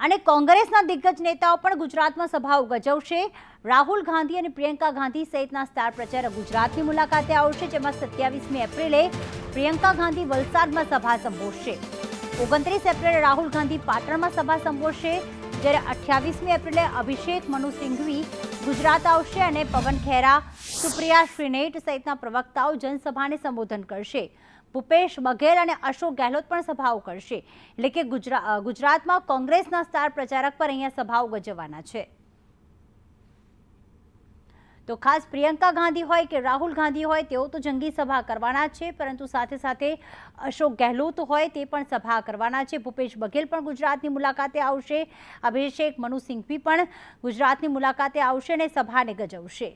અને કોંગ્રેસના દિગ્ગજ નેતાઓ પણ ગુજરાતમાં સભાઓ ગજવશે. રાહુલ ગાંધી અને પ્રિયંકા ગાંધી સહિતના સ્ટાર પ્રચારક ગુજરાતની મુલાકાતે આવશે, જેમાં સત્યાવીસમી એપ્રિલે પ્રિયંકા ગાંધી વલસાડમાં સભા સંબોધશે. ઓગણત્રીસ એપ્રિલે રાહુલ ગાંધી પાટણમાં સભા સંબોધશે. જ્યારે અઠ્યાવીસમી એપ્રિલે અભિષેક મનુ સિંઘવી ગુજરાત આવશે અને પવન ખેરા, સુપ્રિયા શ્રીનેટ સહિતના પ્રવક્તાઓ જનસભાને સંબોધન કરશે. ભૂપેશ બઘેલ અને અશોક ગેહલોત પણ સભાઓ કરશે. એટલે કે ગુજરા ગુજરાતમાં કોંગ્રેસના સ્ટાર પ્રચારક પર અહીંયા સભાઓ ગજવવાના છે. તો ખાસ પ્રિયંકા ગાંધી હોય કે રાહુલ ગાંધી હોય, તેઓ તો જંગી સભા કરવાના છે, પરંતુ સાથે સાથે અશોક ગેહલોત હોય તે પણ સભા કરવાના છે. ભૂપેશ બઘેલ પણ ગુજરાતની મુલાકાતે આવશે. અભિષેક મનુ સિંઘવી પણ ગુજરાતની મુલાકાતે આવશે અને સભાને ગજવશે.